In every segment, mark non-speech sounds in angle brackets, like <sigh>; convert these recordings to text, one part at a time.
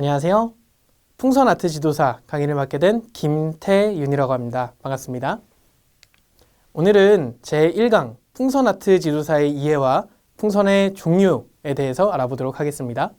안녕하세요. 풍선 아트 지도사 강의를 맡게 된 김태윤이라고 합니다. 반갑습니다. 오늘은 제1강 풍선 아트 지도사의 이해와 풍선의 종류에 대해서 알아보도록 하겠습니다.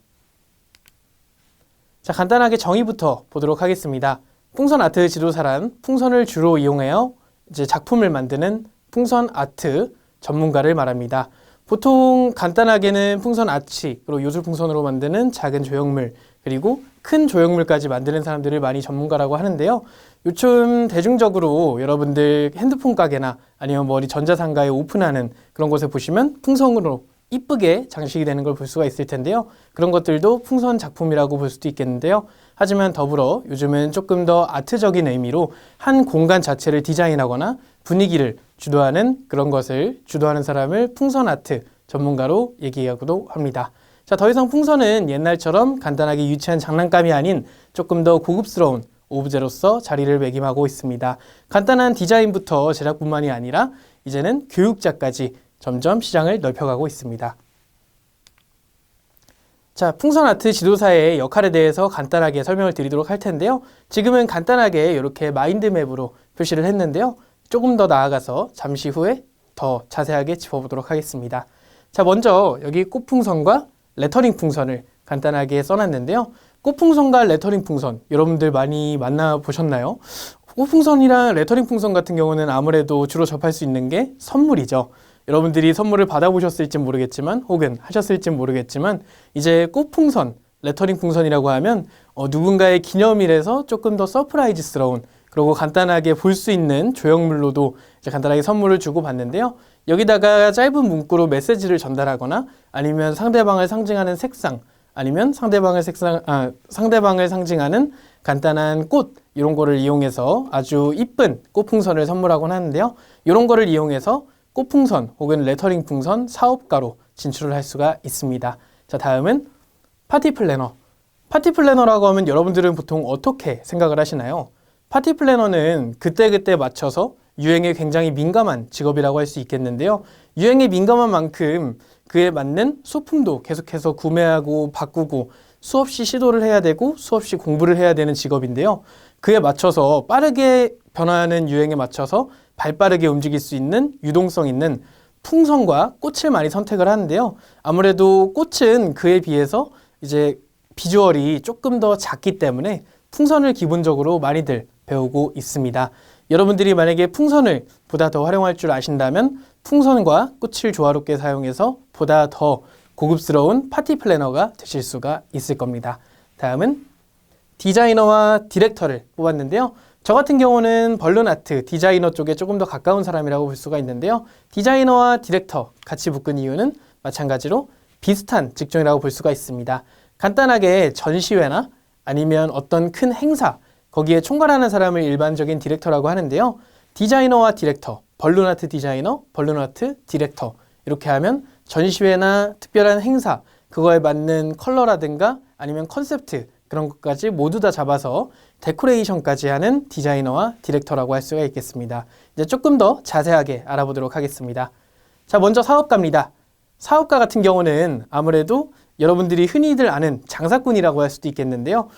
자, 간단하게 정의부터 보도록 하겠습니다. 풍선 아트 지도사란 풍선을 주로 이용하여 이제 작품을 만드는 풍선 아트 전문가를 말합니다. 보통 간단하게는 풍선 아치, 그리고 요술 풍선으로 만드는 작은 조형물, 그리고 큰 조형물까지 만드는 사람들을 많이 전문가라고 하는데요. 요즘 대중적으로 여러분들 핸드폰 가게나 아니면 뭐 어디 전자상가에 오픈하는 그런 곳에 보시면 풍선으로 이쁘게 장식이 되는 걸 볼 수가 있을 텐데요. 그런 것들도 풍선 작품이라고 볼 수도 있겠는데요. 하지만 더불어 요즘은 조금 더 아트적인 의미로 한 공간 자체를 디자인하거나 분위기를 주도하는 그런 것을 주도하는 사람을 풍선 아트 전문가로 얘기하고도 합니다. 자, 더 이상 풍선은 옛날처럼 간단하게 유치한 장난감이 아닌 조금 더 고급스러운 오브제로서 자리를 매김하고 있습니다. 간단한 디자인부터 제작뿐만이 아니라 이제는 교육자까지 점점 시장을 넓혀가고 있습니다. 자, 풍선 아트 지도사의 역할에 대해서 간단하게 설명을 드리도록 할 텐데요. 지금은 간단하게 이렇게 마인드맵으로 표시를 했는데요. 조금 더 나아가서 잠시 후에 더 자세하게 짚어보도록 하겠습니다. 자, 먼저 여기 꽃풍선과 레터링 풍선을 간단하게 써놨는데요. 꽃풍선과 레터링 풍선 여러분들 많이 만나보셨나요? 꽃풍선이랑 레터링 풍선 같은 경우는 아무래도 주로 접할 수 있는 게 선물이죠. 여러분들이 선물을 받아보셨을지 모르겠지만 혹은 하셨을지 모르겠지만 이제 꽃풍선, 레터링 풍선이라고 하면 어, 누군가의 기념일에서 조금 더 서프라이즈스러운 그리고 간단하게 볼 수 있는 조형물로도 간단하게 선물을 주고 받는데요. 여기다가 짧은 문구로 메시지를 전달하거나 아니면 상대방을 상징하는 색상 아니면 상대방을 색상 아, 상대방을 상징하는 간단한 꽃 이런 거를 이용해서 아주 이쁜 꽃풍선을 선물하곤 하는데요. 이런 거를 이용해서 꽃풍선 혹은 레터링 풍선 사업가로 진출을 할 수가 있습니다. 자, 다음은 파티 플래너. 파티 플래너라고 하면 여러분들은 보통 어떻게 생각을 하시나요? 파티 플래너는 그때그때 맞춰서 유행에 굉장히 민감한 직업이라고 할 수 있겠는데요. 유행에 민감한 만큼 그에 맞는 소품도 계속해서 구매하고 바꾸고 수없이 시도를 해야 되고 수없이 공부를 해야 되는 직업인데요. 그에 맞춰서 빠르게 변화하는 유행에 맞춰서 발 빠르게 움직일 수 있는 유동성 있는 풍선과 꽃을 많이 선택을 하는데요. 아무래도 꽃은 그에 비해서 이제 비주얼이 조금 더 작기 때문에 풍선을 기본적으로 많이들 배우고 있습니다. 여러분들이 만약에 풍선을 보다 더 활용할 줄 아신다면 풍선과 꽃을 조화롭게 사용해서 보다 더 고급스러운 파티 플래너가 되실 수가 있을 겁니다. 다음은 디자이너와 디렉터를 뽑았는데요. 저 같은 경우는 벌룬 아트 디자이너 쪽에 조금 더 가까운 사람이라고 볼 수가 있는데요. 디자이너와 디렉터 같이 묶은 이유는 마찬가지로 비슷한 직종이라고 볼 수가 있습니다. 간단하게 전시회나 아니면 어떤 큰 행사 거기에 총괄하는 사람을 일반적인 디렉터라고 하는데요. 디자이너와 디렉터, 벌룬 아트 디자이너, 벌룬 아트 디렉터 이렇게 하면 전시회나 특별한 행사 그거에 맞는 컬러라든가 아니면 컨셉트 그런 것까지 모두 다 잡아서 데코레이션까지 하는 디자이너와 디렉터라고 할 수가 있겠습니다. 이제 조금 더 자세하게 알아보도록 하겠습니다. 자, 먼저 사업가입니다. 사업가 같은 경우는 아무래도 여러분들이 흔히들 아는 장사꾼이라고 할 수도 있겠는데요.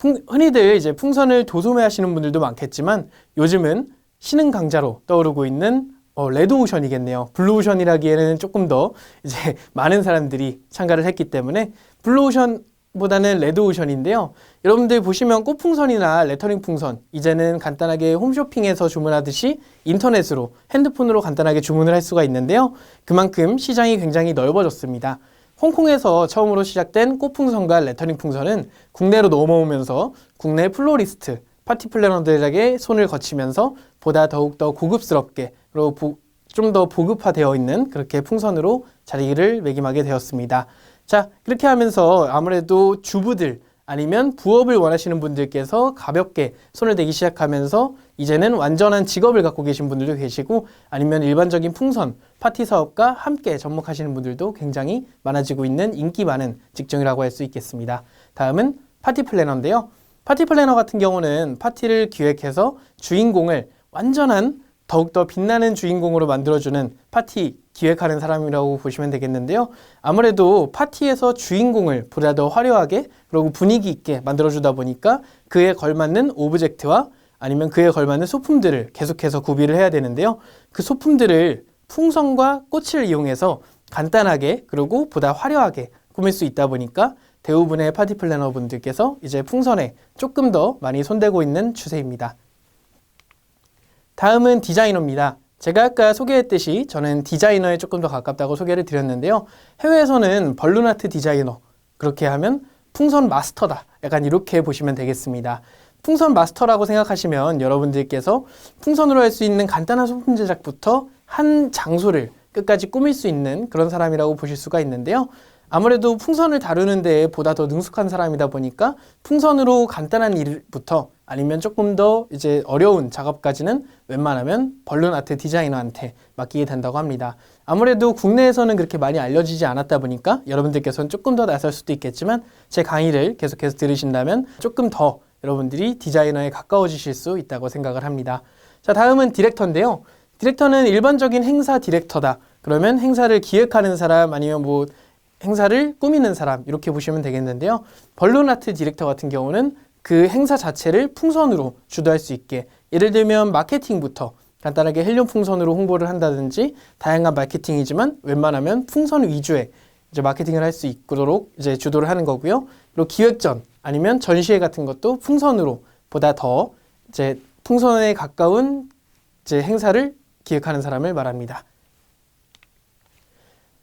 풍, 흔히들 이제 풍선을 도소매 하시는 분들도 많겠지만 요즘은 신흥 강자로 떠오르고 있는 어, 레드오션이겠네요. 블루오션이라기에는 조금 더 이제 <laughs> 많은 사람들이 참가를 했기 때문에 블루오션보다는 레드오션인데요. 여러분들 보시면 꽃풍선이나 레터링 풍선 이제는 간단하게 홈쇼핑에서 주문하듯이 인터넷으로 핸드폰으로 간단하게 주문을 할 수가 있는데요. 그만큼 시장이 굉장히 넓어졌습니다. 홍콩에서 처음으로 시작된 꽃풍선과 레터링 풍선은 국내로 넘어오면서 국내 플로리스트, 파티 플래너들에게 손을 거치면서 보다 더욱더 고급스럽게 그리고 좀더 보급화되어 있는 그렇게 풍선으로 자리를 매김하게 되었습니다. 자, 그렇게 하면서 아무래도 주부들 아니면 부업을 원하시는 분들께서 가볍게 손을 대기 시작하면서 이제는 완전한 직업을 갖고 계신 분들도 계시고 아니면 일반적인 풍선, 파티 사업과 함께 접목하시는 분들도 굉장히 많아지고 있는 인기 많은 직종이라고 할 수 있겠습니다. 다음은 파티 플래너인데요. 파티 플래너 같은 경우는 파티를 기획해서 주인공을 완전한 더욱더 빛나는 주인공으로 만들어주는 파티 기획하는 사람이라고 보시면 되겠는데요. 아무래도 파티에서 주인공을 보다 더 화려하게 그리고 분위기 있게 만들어주다 보니까 그에 걸맞는 오브젝트와 아니면 그에 걸맞는 소품들을 계속해서 구비를 해야 되는데요. 그 소품들을 풍선과 꽃을 이용해서 간단하게 그리고 보다 화려하게 꾸밀 수 있다 보니까 대부분의 파티 플래너 분들께서 이제 풍선에 조금 더 많이 손대고 있는 추세입니다. 다음은 디자이너입니다. 제가 아까 소개했듯이 저는 디자이너에 조금 더 가깝다고 소개를 드렸는데요. 해외에서는 벌룬 아트 디자이너 그렇게 하면 풍선 마스터다. 약간 이렇게 보시면 되겠습니다. 풍선 마스터라고 생각하시면 여러분들께서 풍선으로 할 수 있는 간단한 소품 제작부터 한 장소를 끝까지 꾸밀 수 있는 그런 사람이라고 보실 수가 있는데요. 아무래도 풍선을 다루는 데에 보다 더 능숙한 사람이다 보니까 풍선으로 간단한 일부터 아니면 조금 더 이제 어려운 작업까지는 웬만하면 벌룬 아트 디자이너한테 맡기게 된다고 합니다. 아무래도 국내에서는 그렇게 많이 알려지지 않았다 보니까 여러분들께서는 조금 더 나설 수도 있겠지만 제 강의를 계속해서 들으신다면 조금 더 여러분들이 디자이너에 가까워지실 수 있다고 생각을 합니다. 자, 다음은 디렉터인데요. 디렉터는 일반적인 행사 디렉터다. 그러면 행사를 기획하는 사람 아니면 뭐 행사를 꾸미는 사람 이렇게 보시면 되겠는데요. 벌룬 아트 디렉터 같은 경우는 그 행사 자체를 풍선으로 주도할 수 있게 예를 들면 마케팅부터 간단하게 헬륨 풍선으로 홍보를 한다든지 다양한 마케팅이지만 웬만하면 풍선 위주의 이제 마케팅을 할 수 있도록 이제 주도를 하는 거고요. 그리고 기획전 아니면 전시회 같은 것도 풍선으로 보다 더 이제 풍선에 가까운 이제 행사를 기획하는 사람을 말합니다.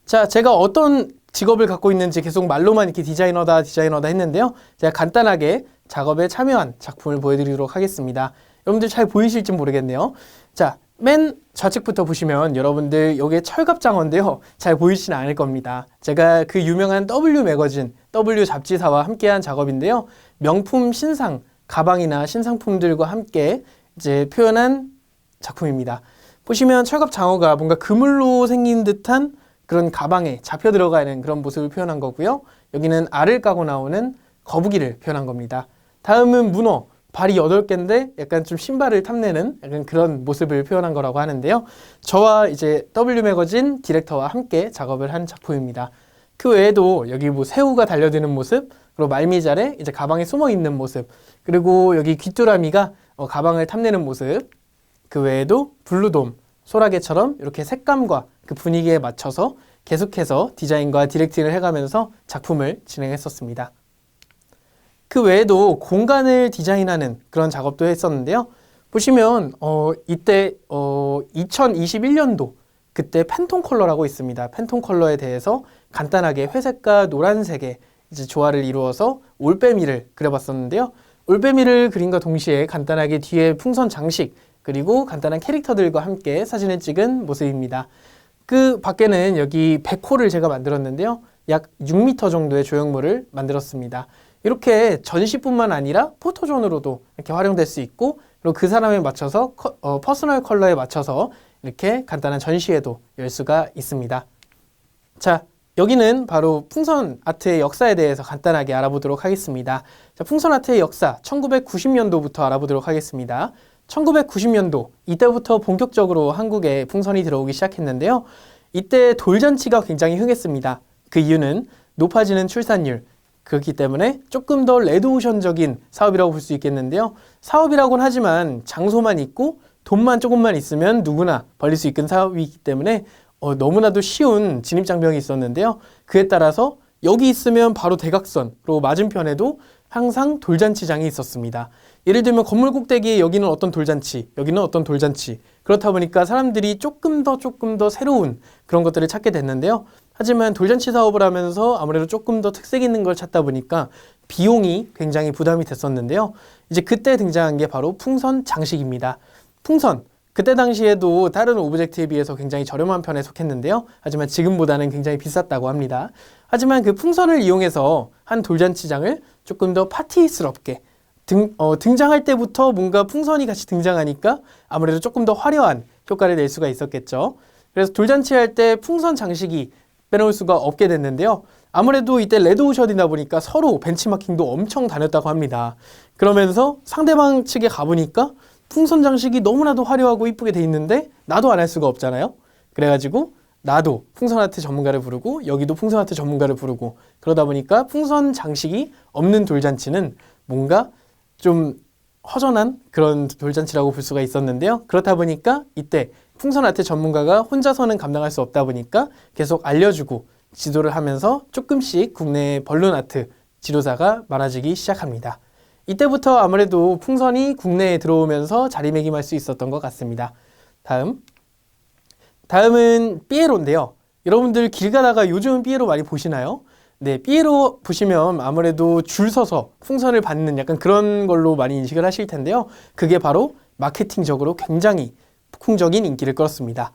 자, 제가 어떤 직업을 갖고 있는지 계속 말로만 이렇게 디자이너다, 디자이너다 했는데요. 제가 간단하게 작업에 참여한 작품을 보여드리도록 하겠습니다. 여러분들 잘 보이실지 모르겠네요. 자, 맨 좌측부터 보시면 여러분들 여기에 철갑장어인데요. 잘 보이지는 않을 겁니다. 제가 그 유명한 W 매거진, W 잡지사와 함께한 작업인데요. 명품 신상, 가방이나 신상품들과 함께 이제 표현한 작품입니다. 보시면 철갑장어가 뭔가 그물로 생긴 듯한 그런 가방에 잡혀 들어가는 그런 모습을 표현한 거고요. 여기는 알을 까고 나오는 거북이를 표현한 겁니다. 다음은 문어. 발이 8개인데 약간 좀 신발을 탐내는 약간 그런 모습을 표현한 거라고 하는데요. 저와 이제 W 매거진 디렉터와 함께 작업을 한 작품입니다. 그 외에도 여기 뭐 새우가 달려드는 모습, 그리고 말미잘에 이제 가방에 숨어 있는 모습, 그리고 여기 귀뚜라미가 어, 가방을 탐내는 모습, 그 외에도 블루돔, 소라게처럼 이렇게 색감과 그 분위기에 맞춰서 계속해서 디자인과 디렉팅을 해가면서 작품을 진행했었습니다. 그 외에도 공간을 디자인하는 그런 작업도 했었는데요. 보시면 어, 이때 어, 2021년도 그때 팬톤 컬러라고 있습니다. 팬톤 컬러에 대해서 간단하게 회색과 노란색의 이제 조화를 이루어서 올빼미를 그려봤었는데요. 올빼미를 그림과 동시에 간단하게 뒤에 풍선 장식 그리고 간단한 캐릭터들과 함께 사진을 찍은 모습입니다. 그 밖에는 여기 백호를 제가 만들었는데요. 약 6m 정도의 조형물을 만들었습니다. 이렇게 전시뿐만 아니라 포토존으로도 이렇게 활용될 수 있고 그리고 그 사람에 맞춰서 커, 어, 퍼스널 컬러에 맞춰서 이렇게 간단한 전시회도 열 수가 있습니다. 자, 여기는 바로 풍선 아트의 역사에 대해서 간단하게 알아보도록 하겠습니다. 자, 풍선 아트의 역사 1990년도부터 알아보도록 하겠습니다. 1990년도 이때부터 본격적으로 한국에 풍선이 들어오기 시작했는데요. 이때 돌잔치가 굉장히 흥했습니다. 그 이유는 높아지는 출산율 그렇기 때문에 조금 더 레드오션적인 사업이라고 볼 수 있겠는데요. 사업이라고는 하지만 장소만 있고 돈만 조금만 있으면 누구나 벌릴 수 있는 사업이기 때문에 어, 너무나도 쉬운 진입장벽이 있었는데요. 그에 따라서 여기 있으면 바로 대각선, 그리고 맞은편에도 항상 돌잔치장이 있었습니다. 예를 들면 건물 꼭대기에 여기는 어떤 돌잔치, 여기는 어떤 돌잔치. 그렇다 보니까 사람들이 조금 더 조금 더 새로운 그런 것들을 찾게 됐는데요. 하지만 돌잔치 사업을 하면서 아무래도 조금 더 특색 있는 걸 찾다 보니까 비용이 굉장히 부담이 됐었는데요. 이제 그때 등장한 게 바로 풍선 장식입니다. 풍선. 그때 당시에도 다른 오브젝트에 비해서 굉장히 저렴한 편에 속했는데요. 하지만 지금보다는 굉장히 비쌌다고 합니다. 하지만 그 풍선을 이용해서 한 돌잔치장을 조금 더 파티스럽게 등, 어, 등장할 때부터 뭔가 풍선이 같이 등장하니까 아무래도 조금 더 화려한 효과를 낼 수가 있었겠죠. 그래서 돌잔치 할 때 풍선 장식이 빼놓을 수가 없게 됐는데요. 아무래도 이때 레드오션이다 보니까 서로 벤치마킹도 엄청 다녔다고 합니다. 그러면서 상대방 측에 가보니까 풍선 장식이 너무나도 화려하고 이쁘게 돼 있는데 나도 안 할 수가 없잖아요. 그래가지고 나도 풍선 아트 전문가를 부르고 여기도 풍선 아트 전문가를 부르고 그러다 보니까 풍선 장식이 없는 돌잔치는 뭔가 좀 허전한 그런 돌잔치라고 볼 수가 있었는데요. 그렇다 보니까 이때 풍선 아트 전문가가 혼자서는 감당할 수 없다 보니까 계속 알려주고 지도를 하면서 조금씩 국내 벌룬 아트 지도사가 많아지기 시작합니다. 이때부터 아무래도 풍선이 국내에 들어오면서 자리매김할 수 있었던 것 같습니다. 다음. 다음은 삐에로인데요. 여러분들 길 가다가 요즘 삐에로 많이 보시나요? 네, 삐에로 보시면 아무래도 줄 서서 풍선을 받는 약간 그런 걸로 많이 인식을 하실 텐데요. 그게 바로 마케팅적으로 굉장히 폭풍적인 인기를 끌었습니다.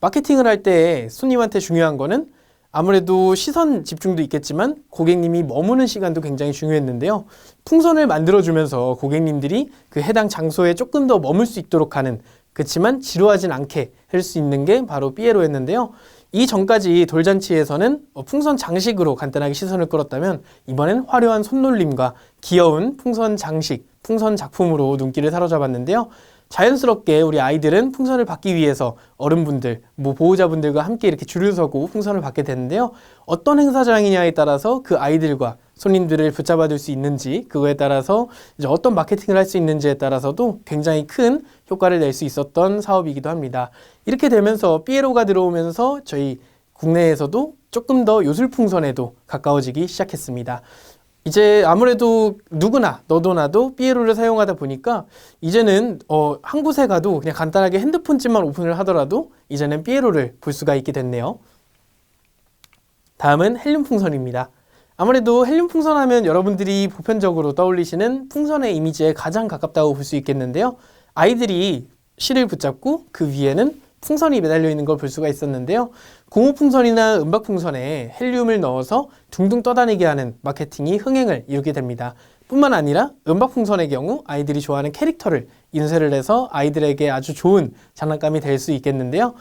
마케팅을 할 때 손님한테 중요한 거는 아무래도 시선 집중도 있겠지만 고객님이 머무는 시간도 굉장히 중요했는데요. 풍선을 만들어주면서 고객님들이 그 해당 장소에 조금 더 머물 수 있도록 하는 그렇지만 지루하진 않게 할 수 있는 게 바로 삐에로였는데요. 이 전까지 돌잔치에서는 어, 풍선 장식으로 간단하게 시선을 끌었다면 이번엔 화려한 손놀림과 귀여운 풍선 장식, 풍선 작품으로 눈길을 사로잡았는데요. 자연스럽게 우리 아이들은 풍선을 받기 위해서 어른분들, 뭐 보호자분들과 함께 이렇게 줄을 서고 풍선을 받게 되는데요. 어떤 행사장이냐에 따라서 그 아이들과 손님들을 붙잡아 둘수 있는지 그거에 따라서 이제 어떤 마케팅을 할 수 있는지에 따라서도 굉장히 큰 효과를 낼 수 있었던 사업이기도 합니다. 이렇게 되면서 삐에로가 들어오면서 저희 국내에서도 조금 더 요술풍선에도 가까워지기 시작했습니다. 이제 아무래도 누구나 너도 나도 삐에로를 사용하다 보니까 이제는 어, 한 곳에 가도 그냥 간단하게 핸드폰집만 오픈을 하더라도 이제는 삐에로를 볼 수가 있게 됐네요. 다음은 헬륨 풍선입니다. 아무래도 헬륨 풍선 하면 여러분들이 보편적으로 떠올리시는 풍선의 이미지에 가장 가깝다고 볼 수 있겠는데요. 아이들이 실을 붙잡고 그 위에는 풍선이 매달려 있는 걸 볼 수가 있었는데요. 고무풍선이나 은박풍선에 헬륨을 넣어서 둥둥 떠다니게 하는 마케팅이 흥행을 이루게 됩니다. 뿐만 아니라 은박풍선의 경우 아이들이 좋아하는 캐릭터를 인쇄를 해서 아이들에게 아주 좋은 장난감이 될 수 있겠는데요.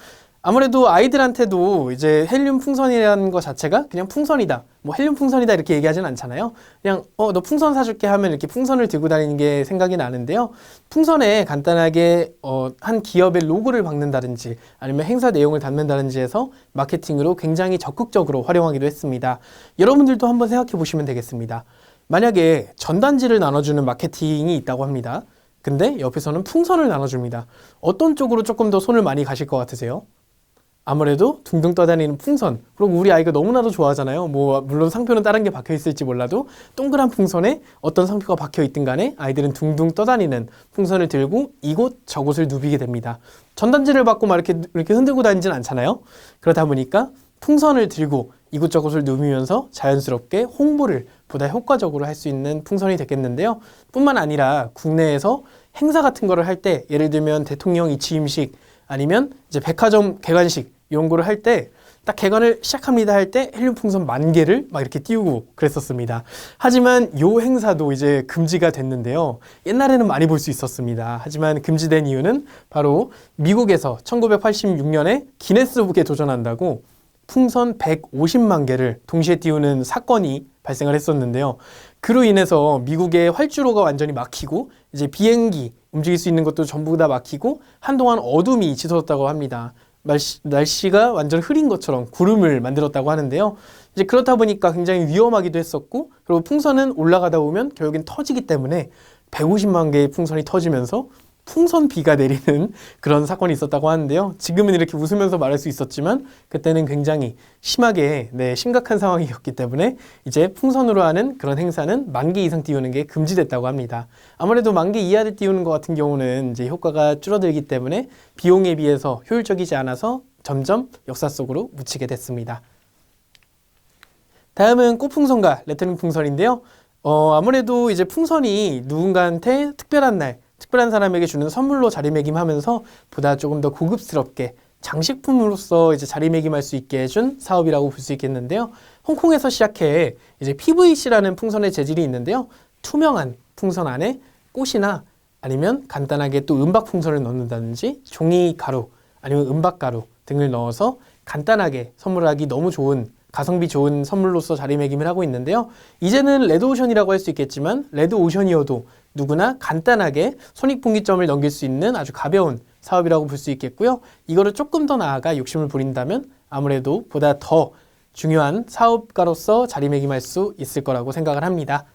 아무래도 아이들한테도 이제 헬륨 풍선이라는 것 자체가 그냥 풍선이다. 뭐 헬륨 풍선이다 이렇게 얘기하진 않잖아요. 그냥 어 너 풍선 사줄게 하면 이렇게 풍선을 들고 다니는 게 생각이 나는데요. 풍선에 간단하게 어 한 기업의 로고를 박는다든지 아니면 행사 내용을 담는다든지 해서 마케팅으로 굉장히 적극적으로 활용하기도 했습니다. 여러분들도 한번 생각해 보시면 되겠습니다. 만약에 전단지를 나눠주는 마케팅이 있다고 합니다. 근데 옆에서는 풍선을 나눠줍니다. 어떤 쪽으로 조금 더 손을 많이 가실 것 같으세요? 아무래도 둥둥 떠다니는 풍선. 그리고 우리 아이가 너무나도 좋아하잖아요. 뭐 물론 상표는 다른 게 박혀 있을지 몰라도 동그란 풍선에 어떤 상표가 박혀 있든 간에 아이들은 둥둥 떠다니는 풍선을 들고 이곳 저곳을 누비게 됩니다. 전단지를 받고 막 이렇게 이렇게 흔들고 다니진 않잖아요. 그러다 보니까 풍선을 들고 이곳저곳을 누비면서 자연스럽게 홍보를 보다 효과적으로 할 수 있는 풍선이 됐겠는데요. 뿐만 아니라 국내에서 행사 같은 거를 할 때 예를 들면 대통령 이취임식 아니면 이제 백화점 개관식 거를 할 때 딱 개관을 시작합니다 할 때 헬륨 풍선 만 개를 막 이렇게 띄우고 그랬었습니다. 하지만 요 행사도 이제 금지가 됐는데요. 옛날에는 많이 볼 수 있었습니다. 하지만 금지된 이유는 바로 미국에서 1986년에 기네스북에 도전한다고 풍선 150만 개를 동시에 띄우는 사건이 발생을 했었는데요. 그로 인해서 미국의 활주로가 완전히 막히고 이제 비행기 움직일 수 있는 것도 전부 다 막히고 한동안 어둠이 짙어졌다고 합니다. 날씨, 날씨 가 완전 흐린 것처럼 구름을 만들었다고 하는데요. 이제 그렇다 보니까 굉장히 위험하기도 했었고 그리고 풍선은 올라가다 보면 결국엔 터지기 때문에 150만 개의 풍선이 터지면서 풍선 비가 내리는 <laughs> 그런 사건이 있었다고 하는데요. 지금은 이렇게 웃으면서 말할 수 있었지만 그때는 굉장히 심하게 네, 심각한 상황이었기 때문에 이제 풍선으로 하는 그런 행사는 만개 이상 띄우는 게 금지됐다고 합니다. 아무래도 만개 이하를 띄우는 것 같은 경우는 이제 효과가 줄어들기 때문에 비용에 비해서 효율적이지 않아서 점점 역사 속으로 묻히게 됐습니다. 다음은 꽃풍선과 레터링 풍선인데요. 어, 아무래도 이제 풍선이 누군가한테 특별한 날 특별한 사람에게 주는 선물로 자리매김하면서 보다 조금 더 고급스럽게 장식품으로서 이제 자리매김할 수 있게 해준 사업이라고 볼 수 있겠는데요. 홍콩에서 시작해 이제 PVC라는 풍선의 재질이 있는데요. 투명한 풍선 안에 꽃이나 아니면 간단하게 또 은박 풍선을 넣는다든지 종이 가루 아니면 은박 가루 등을 넣어서 간단하게 선물하기 너무 좋은 가성비 좋은 선물로서 자리매김을 하고 있는데요. 이제는 레드오션이라고 할 수 있겠지만 레드오션이어도 누구나 간단하게 손익분기점을 넘길 수 있는 아주 가벼운 사업이라고 볼 수 있겠고요. 이거를 조금 더 나아가 욕심을 부린다면 아무래도 보다 더 중요한 사업가로서 자리매김할 수 있을 거라고 생각을 합니다.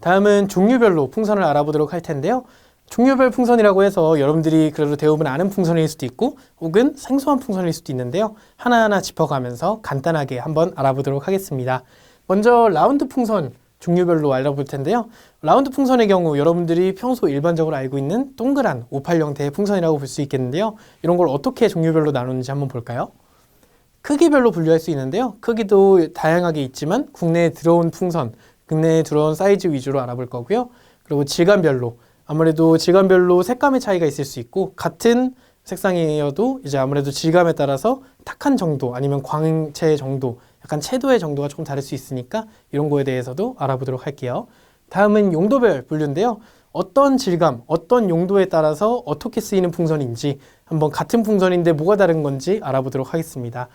다음은 종류별로 풍선을 알아보도록 할 텐데요. 종류별 풍선이라고 해서 여러분들이 그래도 대부분 아는 풍선일 수도 있고 혹은 생소한 풍선일 수도 있는데요. 하나하나 짚어가면서 간단하게 한번 알아보도록 하겠습니다. 먼저 라운드 풍선 종류별로 알아볼 텐데요. 라운드 풍선의 경우 여러분들이 평소 일반적으로 알고 있는 동그란 오팔 형태의 풍선이라고 볼 수 있겠는데요. 이런 걸 어떻게 종류별로 나누는지 한번 볼까요? 크기별로 분류할 수 있는데요. 크기도 다양하게 있지만 국내에 들어온 풍선, 국내에 들어온 사이즈 위주로 알아볼 거고요. 그리고 질감별로 아무래도 질감별로 색감의 차이가 있을 수 있고 같은 색상이어도 이제 아무래도 질감에 따라서 탁한 정도 아니면 광채 정도 약간 채도의 정도가 조금 다를 수 있으니까 이런 거에 대해서도 알아보도록 할게요. 다음은 용도별 분류인데요. 어떤 질감, 어떤 용도에 따라서 어떻게 쓰이는 풍선인지 한번 같은 풍선인데 뭐가 다른 건지 알아보도록 하겠습니다.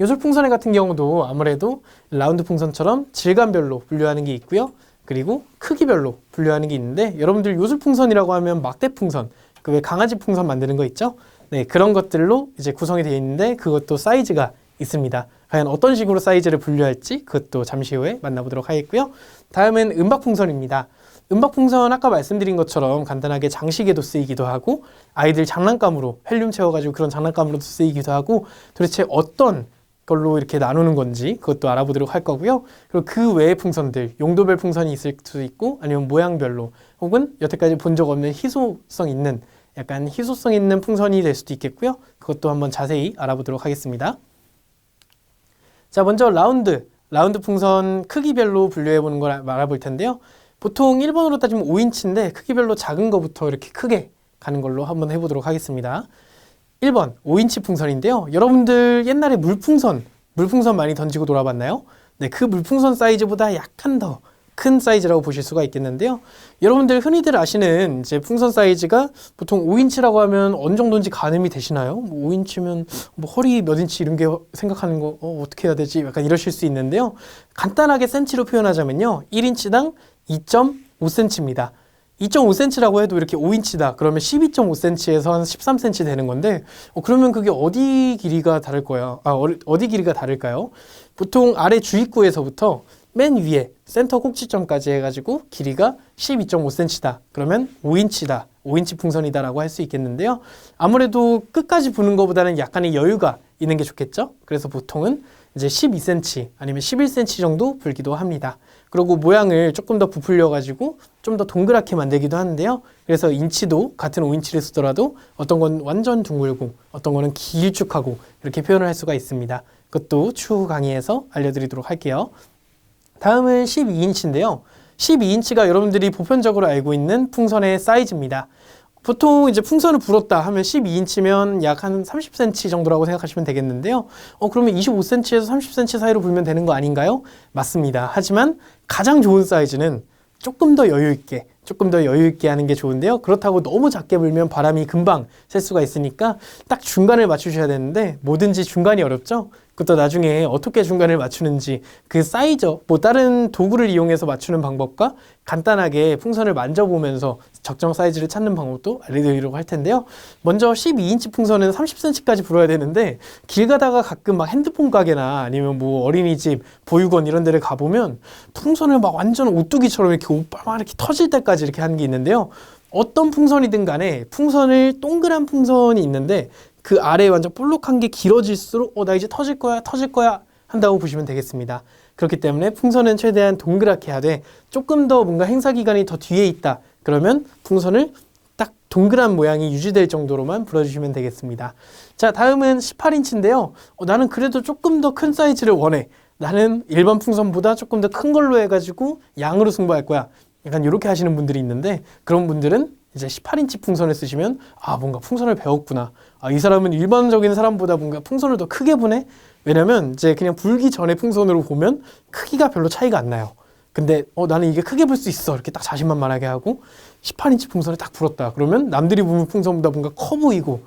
요술 풍선회 같은 경우도 아무래도 라운드 풍선처럼 질감별로 분류하는 게 있고요. 그리고 크기별로 분류하는 게 있는데 여러분들 요술 풍선이라고 하면 막대 풍선, 그 왜 강아지 풍선 만드는 거 있죠? 네, 그런 것들로 이제 구성이 되어 있는데 그것도 사이즈가 있습니다. 과연 어떤 식으로 사이즈를 분류할지 그것도 잠시 후에 만나보도록 하겠고요. 다음은 음박 풍선입니다. 음박 풍선 아까 말씀드린 것처럼 간단하게 장식에도 쓰이기도 하고 아이들 장난감으로 헬륨 채워가지고 그런 장난감으로도 쓰이기도 하고 도대체 어떤 걸로 이렇게 나누는 건지 그것도 알아보도록 할 거고요. 그리고 그 외의 풍선들 용도별 풍선이 있을 수 있고 아니면 모양별로 혹은 여태까지 본 적 없는 희소성 있는 약간 희소성 있는 풍선이 될 수도 있겠고요. 그것도 한번 자세히 알아보도록 하겠습니다. 자, 먼저 라운드. 라운드 풍선 크기별로 분류해 보는 걸 알아볼 텐데요. 보통 1번으로 따지면 5인치인데 크기별로 작은 거부터 이렇게 크게 가는 걸로 한번 해보도록 하겠습니다. 1번 5인치 풍선인데요. 여러분들 옛날에 물풍선, 물풍선 많이 던지고 놀아봤나요? 네, 그 물풍선 사이즈보다 약간 더 큰 사이즈라고 보실 수가 있겠는데요. 여러분들 흔히들 아시는 이제 풍선 사이즈가 보통 5인치라고 하면 어느 정도인지 가늠이 되시나요? 뭐 5인치면 뭐 허리 몇 인치 이런 게 생각하는 거 어, 어떻게 해야 되지? 약간 이러실 수 있는데요. 간단하게 센치로 표현하자면요. 1인치당 2.5cm입니다. 2.5cm라고 해도 이렇게 5인치다. 그러면 12.5cm에서 한 13cm 되는 건데, 어, 그러면 그게 어디 길이가 다를 거야? 아, 어디, 길이가 다를까요? 보통 아래 주입구에서부터 맨 위에 센터 꼭지점까지 해가지고 길이가 12.5cm다. 그러면 5인치다. 5인치 풍선이다라고 할 수 있겠는데요. 아무래도 끝까지 부는 것보다는 약간의 여유가 있는 게 좋겠죠? 그래서 보통은 이제 12cm 아니면 11cm 정도 불기도 합니다. 그리고 모양을 조금 더 부풀려 가지고 좀 더 동그랗게 만들기도 하는데요. 그래서 인치도 같은 5인치를 쓰더라도 어떤 건 완전 둥글고 어떤 거는 길쭉하고 이렇게 표현을 할 수가 있습니다. 그것도 추후 강의에서 알려드리도록 할게요. 다음은 12인치인데요. 12인치가 여러분들이 보편적으로 알고 있는 풍선의 사이즈입니다. 보통 이제 풍선을 불었다 하면 12인치면 약 한 30cm 정도라고 생각하시면 되겠는데요. 어, 그러면 25cm에서 30cm 사이로 불면 되는 거 아닌가요? 맞습니다. 하지만 가장 좋은 사이즈는 조금 더 여유 있게 조금 더 여유 있게 하는 게 좋은데요. 그렇다고 너무 작게 불면 바람이 금방 셀 수가 있으니까 딱 중간을 맞추셔야 되는데 뭐든지 중간이 어렵죠. 그것도 나중에 어떻게 중간을 맞추는지 그 사이즈 뭐 다른 도구를 이용해서 맞추는 방법과 간단하게 풍선을 만져보면서 적정 사이즈를 찾는 방법도 알려드리려고 할 텐데요. 먼저 12인치 풍선은 30cm까지 불어야 되는데 길 가다가 가끔 막 핸드폰 가게나 아니면 뭐 어린이집 보육원 이런 데를 가보면 풍선을 막 완전 오뚜기처럼 이렇게 오빠 막 이렇게 터질 때까지 이렇게 하는 게 있는데요. 어떤 풍선이든 간에 풍선을 동그란 풍선이 있는데 그 아래에 완전 볼록한 게 길어질수록 어 나 이제 터질 거야 터질 거야 한다고 보시면 되겠습니다. 그렇기 때문에 풍선은 최대한 동그랗게 하되 조금 더 뭔가 행사 기간이 더 뒤에 있다. 그러면 풍선을 딱 동그란 모양이 유지될 정도로만 불어주시면 되겠습니다. 자, 다음은 18인치인데요. 어, 나는 그래도 조금 더 큰 사이즈를 원해. 나는 일반 풍선보다 조금 더 큰 걸로 해가지고 양으로 승부할 거야. 약간 이렇게 하시는 분들이 있는데 그런 분들은 이제 18인치 풍선을 쓰시면 아 뭔가 풍선을 배웠구나. 아 이 사람은 일반적인 사람보다 뭔가 풍선을 더 크게 부네. 왜냐면 이제 그냥 불기 전에 풍선으로 보면 크기가 별로 차이가 안 나요. 근데 어 나는 이게 크게 불수 있어 이렇게 딱 자신만만하게 하고 18인치 풍선을 딱 불었다. 그러면 남들이 부는 풍선보다 뭔가 커 보이고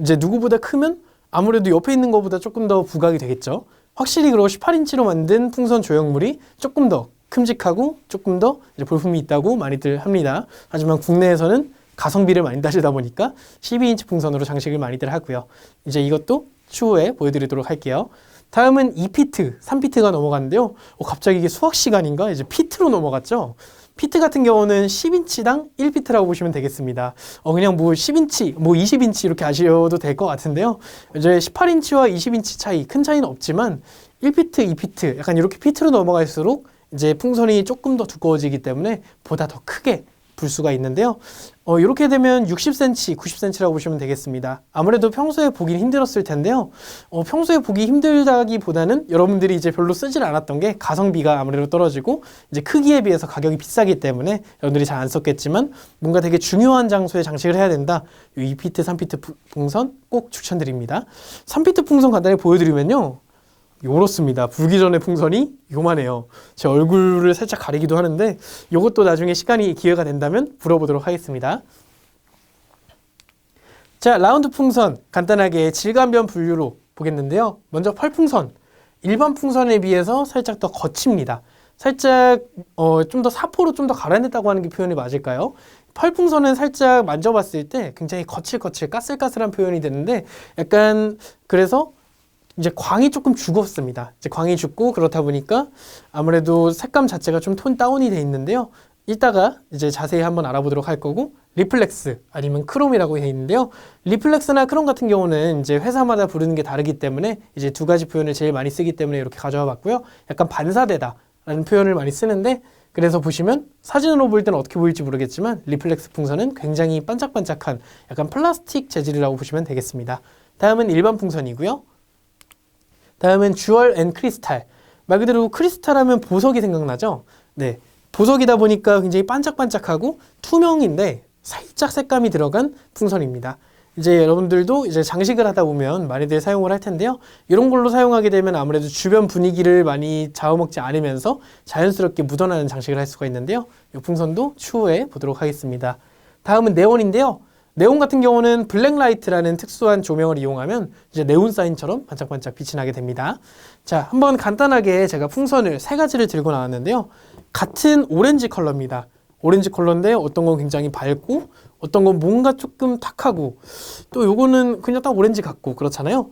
이제 누구보다 크면 아무래도 옆에 있는 것보다 조금 더 부각이 되겠죠. 확실히 그리고 18인치로 만든 풍선 조형물이 조금 더 큼직하고 조금 더 볼품이 있다고 많이들 합니다. 하지만 국내에서는 가성비를 많이 따지다 보니까 12인치 풍선으로 장식을 많이들 하고요. 이제 이것도 추후에 보여드리도록 할게요. 다음은 2피트, 3피트가 넘어갔는데요. 어, 갑자기 이게 수학 시간인가? 이제 피트로 넘어갔죠. 피트 같은 경우는 10인치당 1피트라고 보시면 되겠습니다. 어, 그냥 뭐 10인치, 뭐 20인치 이렇게 아셔도 될 것 같은데요. 이제 18인치와 20인치 차이, 큰 차이는 없지만 1피트, 2피트, 약간 이렇게 피트로 넘어갈수록 이제 풍선이 조금 더 두꺼워지기 때문에 보다 더 크게 불 수가 있는데요. 어, 이렇게 되면 60cm, 90cm라고 보시면 되겠습니다. 아무래도 평소에 보기 힘들었을 텐데요. 어, 평소에 보기 힘들다기보다는 여러분들이 이제 별로 쓰질 않았던 게 가성비가 아무래도 떨어지고 이제 크기에 비해서 가격이 비싸기 때문에 여러분들이 잘 안 썼겠지만 뭔가 되게 중요한 장소에 장식을 해야 된다. 이 2피트, 3피트 부- 풍선 꼭 추천드립니다. 3피트 풍선 간단히 보여드리면요. 요렇습니다. 불기 전에 풍선이 요만해요. 제 얼굴을 살짝 가리기도 하는데 이것도 나중에 시간이 기회가 된다면 불어보도록 하겠습니다. 자, 라운드 풍선 간단하게 질감변 분류로 보겠는데요. 먼저 펄풍선. 일반 풍선에 비해서 살짝 더 거칩니다. 살짝 어, 좀 더 사포로 좀더 갈아냈다고 하는 게 표현이 맞을까요? 펄풍선은 살짝 만져봤을 때 굉장히 거칠거칠 까슬까슬한 표현이 되는데 약간 그래서 이제 광이 조금 죽었습니다. 이제 광이 죽고 그렇다 보니까 아무래도 색감 자체가 좀 톤 다운이 돼 있는데요. 이따가 이제 자세히 한번 알아보도록 할 거고 리플렉스 아니면 크롬이라고 해 있는데요. 리플렉스나 크롬 같은 경우는 이제 회사마다 부르는 게 다르기 때문에 이제 두 가지 표현을 제일 많이 쓰기 때문에 이렇게 가져와 봤고요. 약간 반사되다 라는 표현을 많이 쓰는데 그래서 보시면 사진으로 볼 때는 어떻게 보일지 모르겠지만 리플렉스 풍선은 굉장히 반짝반짝한 약간 플라스틱 재질이라고 보시면 되겠습니다. 다음은 일반 풍선이고요. 다음은 주얼 앤 크리스탈. 말 그대로 크리스탈 하면 보석이 생각나죠? 네. 보석이다 보니까 굉장히 반짝반짝하고 투명인데 살짝 색감이 들어간 풍선입니다. 이제 여러분들도 이제 장식을 하다 보면 많이들 사용을 할 텐데요. 이런 걸로 사용하게 되면 아무래도 주변 분위기를 많이 좌우먹지 않으면서 자연스럽게 묻어나는 장식을 할 수가 있는데요. 이 풍선도 추후에 보도록 하겠습니다. 다음은 네온인데요. 네온 같은 경우는 블랙라이트라는 특수한 조명을 이용하면 이제 네온 사인처럼 반짝반짝 빛이 나게 됩니다. 자, 한번 간단하게 제가 풍선을 세 가지를 들고 나왔는데요. 같은 오렌지 컬러입니다. 오렌지 컬러인데 어떤 건 굉장히 밝고 어떤 건 뭔가 조금 탁하고 또 요거는 그냥 딱 오렌지 같고 그렇잖아요.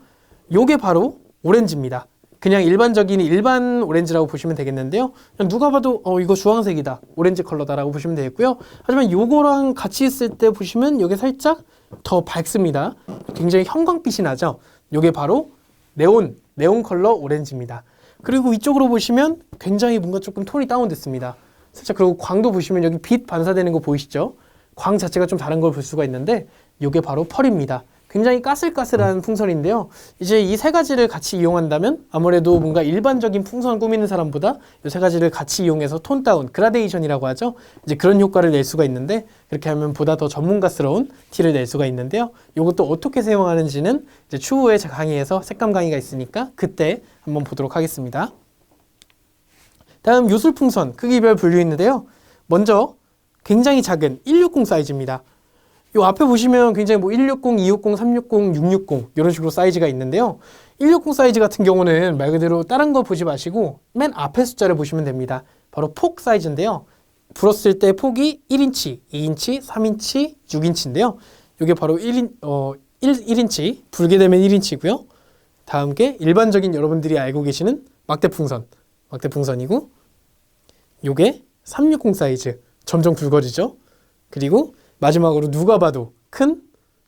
요게 바로 오렌지입니다. 그냥 일반적인 일반 오렌지라고 보시면 되겠는데요. 누가 봐도 어 이거 주황색이다. 오렌지 컬러다라고 보시면 되겠고요. 하지만 요거랑 같이 있을 때 보시면 요게 살짝 더 밝습니다. 굉장히 형광빛이 나죠. 요게 바로 네온 네온 컬러 오렌지입니다. 그리고 이쪽으로 보시면 굉장히 뭔가 조금 톤이 다운됐습니다. 살짝 그리고 광도 보시면 여기 빛 반사되는 거 보이시죠? 광 자체가 좀 다른 걸 볼 수가 있는데 이게 바로 펄입니다. 굉장히 까슬까슬한 풍선인데요. 이제 이 세 가지를 같이 이용한다면 아무래도 뭔가 일반적인 풍선 꾸미는 사람보다 이 세 가지를 같이 이용해서 톤 다운, 그라데이션이라고 하죠. 이제 그런 효과를 낼 수가 있는데 그렇게 하면 보다 더 전문가스러운 티를 낼 수가 있는데요. 이것도 어떻게 사용하는지는 이제 추후에 제 강의에서 색감 강의가 있으니까 그때 한번 보도록 하겠습니다. 다음 요술풍선 크기별 분류 있는데요. 먼저 굉장히 작은 160 사이즈입니다. 요 앞에 보시면 굉장히 뭐 160, 260, 360, 660 이런 식으로 사이즈가 있는데요. 160 사이즈 같은 경우는 말 그대로 다른 거 보지 마시고 맨 앞에 숫자를 보시면 됩니다. 바로 폭 사이즈인데요. 불었을 때 폭이 1인치, 2인치, 3인치, 6인치인데요. 이게 바로 1인 어 1, 1인치 불게 되면 1인치고요. 다음 게 일반적인 여러분들이 알고 계시는 막대풍선, 막대풍선이고 요게 360 사이즈 점점 굵어지죠. 그리고 마지막으로 누가 봐도 큰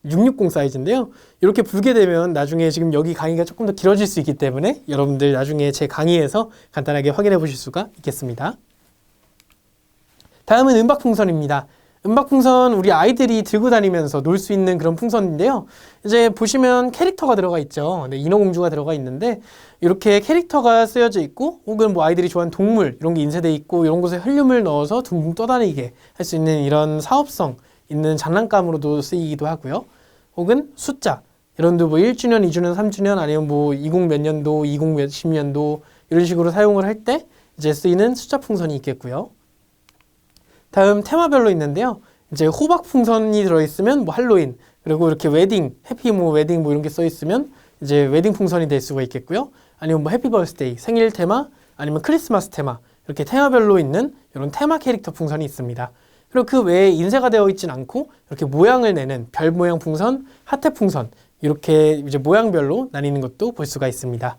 660 사이즈인데요. 이렇게 불게 되면 나중에 지금 여기 강의가 조금 더 길어질 수 있기 때문에 여러분들 나중에 제 강의에서 간단하게 확인해 보실 수가 있겠습니다. 다음은 은박풍선입니다. 은박풍선 우리 아이들이 들고 다니면서 놀 수 있는 그런 풍선인데요. 이제 보시면 캐릭터가 들어가 있죠. 네, 인어공주가 들어가 있는데 이렇게 캐릭터가 쓰여져 있고 혹은 뭐 아이들이 좋아하는 동물 이런 게 인쇄돼 있고 이런 곳에 헬륨을 넣어서 둥둥 떠다니게 할 수 있는 이런 사업성 있는 장난감으로도 쓰이기도 하고요. 혹은 숫자 이런 데뭐 1주년, 2주년, 3주년 아니면 뭐 20 몇 년도, 20 몇십 년도 이런 식으로 사용을 할 때 이제 쓰이는 숫자 풍선이 있겠고요. 다음 테마별로 있는데요. 이제 호박 풍선이 들어있으면 뭐 할로윈 그리고 이렇게 웨딩, 해피 뭐 웨딩 뭐 이런 게 써 있으면 이제 웨딩 풍선이 될 수가 있겠고요. 아니면 뭐 해피 버스데이, 생일 테마, 아니면 크리스마스 테마 이렇게 테마별로 있는 이런 테마 캐릭터 풍선이 있습니다. 그리고 그 외에 인쇄가 되어 있진 않고 이렇게 모양을 내는 별 모양 풍선, 하트 풍선 이렇게 이제 모양별로 나뉘는 것도 볼 수가 있습니다.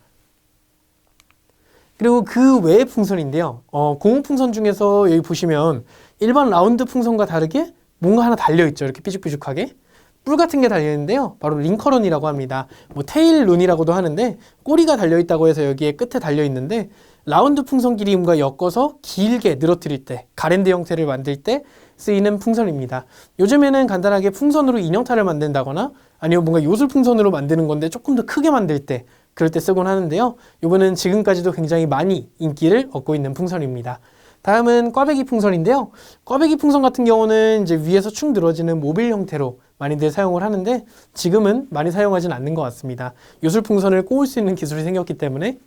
그리고 그 외의 풍선인데요. 어, 고무 풍선 중에서 여기 보시면 일반 라운드 풍선과 다르게 뭔가 하나 달려 있죠. 이렇게 삐죽삐죽하게. 뿔 같은 게 달려 있는데요. 바로 링커런이라고 합니다. 뭐 테일 룬이라고도 하는데 꼬리가 달려 있다고 해서 여기에 끝에 달려 있는데 라운드 풍선 기림과 엮어서 길게 늘어뜨릴 때 가랜드 형태를 만들 때 쓰이는 풍선입니다. 요즘에는 간단하게 풍선으로 인형탈을 만든다거나 아니면 뭔가 요술 풍선으로 만드는 건데 조금 더 크게 만들 때 그럴 때 쓰곤 하는데요. 이거는 지금까지도 굉장히 많이 인기를 얻고 있는 풍선입니다. 다음은 꽈배기 풍선인데요. 꽈배기 풍선 같은 경우는 이제 위에서 축 늘어지는 모빌 형태로 많이들 사용을 하는데 지금은 많이 사용하진 않는 것 같습니다. 요술 풍선을 꼬을 수 있는 기술이 생겼기 때문에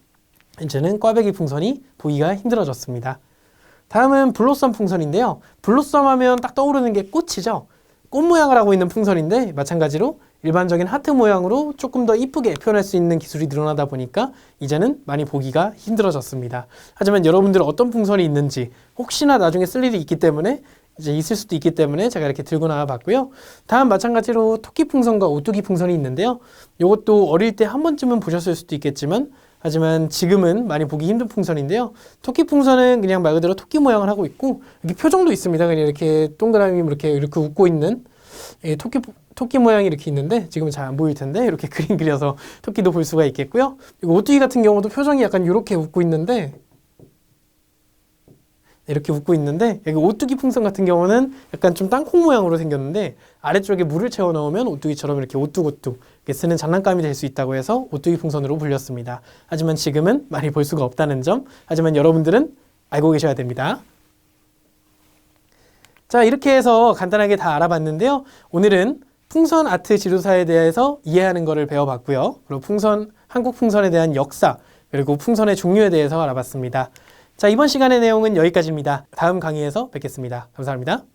이제는 꽈배기 풍선이 보기가 힘들어졌습니다. 다음은 블로썸 풍선인데요. 블로썸 하면 딱 떠오르는 게 꽃이죠. 꽃 모양을 하고 있는 풍선인데 마찬가지로 일반적인 하트 모양으로 조금 더 이쁘게 표현할 수 있는 기술이 늘어나다 보니까 이제는 많이 보기가 힘들어졌습니다. 하지만 여러분들 어떤 풍선이 있는지 혹시나 나중에 쓸 일이 있기 때문에 이제 있을 수도 있기 때문에 제가 이렇게 들고 나와 봤고요. 다음 마찬가지로 토끼 풍선과 오뚜기 풍선이 있는데요. 이것도 어릴 때 한 번쯤은 보셨을 수도 있겠지만 하지만 지금은 많이 보기 힘든 풍선인데요. 토끼 풍선은 그냥 말 그대로 토끼 모양을 하고 있고 이렇게 표정도 있습니다. 그냥 이렇게 동그라미 이렇게 이렇게 웃고 있는 예, 토끼 토끼 모양이 이렇게 있는데 지금은 잘 안 보일 텐데 이렇게 <laughs> 그림 그려서 토끼도 볼 수가 있겠고요. 이거 오뚜기 같은 경우도 표정이 약간 이렇게 웃고 있는데 이렇게 웃고 있는데 여기 오뚜기 풍선 같은 경우는 약간 좀 땅콩 모양으로 생겼는데 아래쪽에 물을 채워 넣으면 오뚜기처럼 이렇게 이렇게 쓰는 장난감이 될 수 있다고 해서 오뚜기 풍선으로 불렸습니다. 하지만 지금은 많이 볼 수가 없다는 점 하지만 여러분들은 알고 계셔야 됩니다. 자 이렇게 해서 간단하게 다 알아봤는데요. 오늘은 풍선 아트 지도사에 대해서 이해하는 것을 배워봤고요. 그리고 풍선 한국 풍선에 대한 역사 그리고 풍선의 종류에 대해서 알아봤습니다. 자 이번 시간의 내용은 여기까지입니다. 다음 강의에서 뵙겠습니다. 감사합니다.